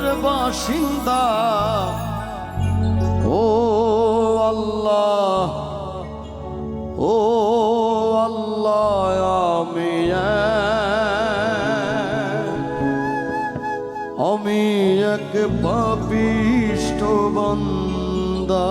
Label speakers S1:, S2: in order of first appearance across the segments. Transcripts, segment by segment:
S1: ঘরের বাসিন্দা। ও আল্লাহ ও আল্লাহ আমি আমি এক পাপিষ্ট বন্দা।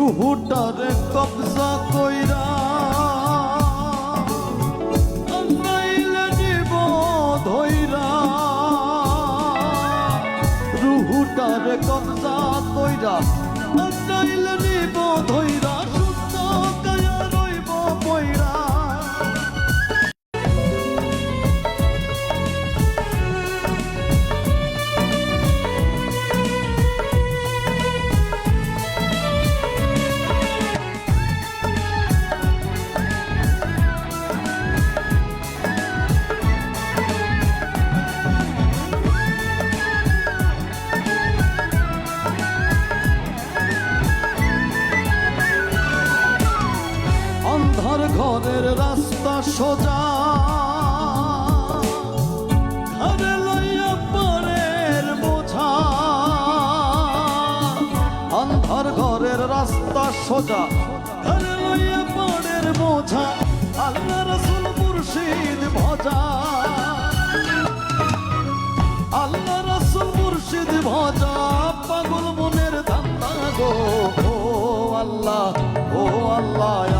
S1: রুহুটারে কবজা কইরা আনাইলে নিব ধইরা। রুহুটারে কবজা কইরা নিব ধইরা। অন্ধার ঘরের রাস্তা সোজা। ঘরে বোঝা। অন্ধার ঘরের রাস্তা সোজা। ঘরে বোঝা। ভজা। ভজা। পাগল মনের ধান্দা গো ও আল্লাহ ও আল্লাহ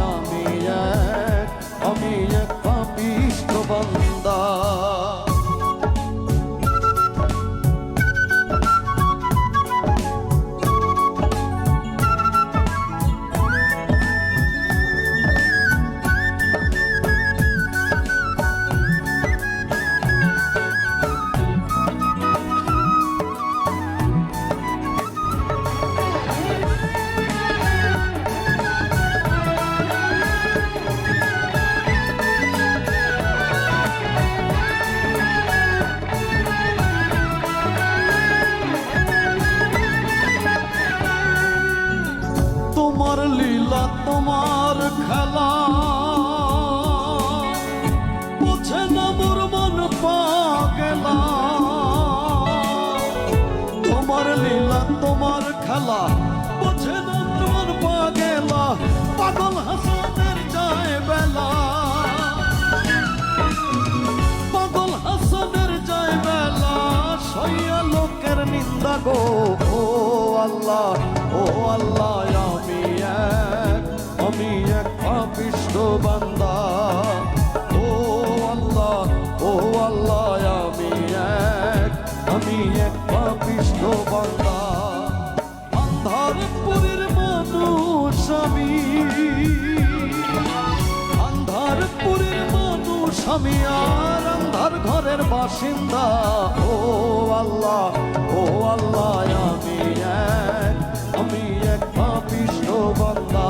S1: তোমার খেলা। বুঝে না মোর মন পাগলা। তোমার লীলা, তোমার খেলা। বুঝে না মোর মন পাগলা। পাগল হাসানের যায় বেলা। পাগল হাসানের যায় বেলা। সইয়া লোকের নিন্দা গো। ও আল্লাহ ও আল্লাহ। স্বামী আর আন্ধার ঘরের বাসিন্দা। ও আল্লাহ ও আল্লাহ, আমি এক আমি এক পাপিষ্ট বান্দা।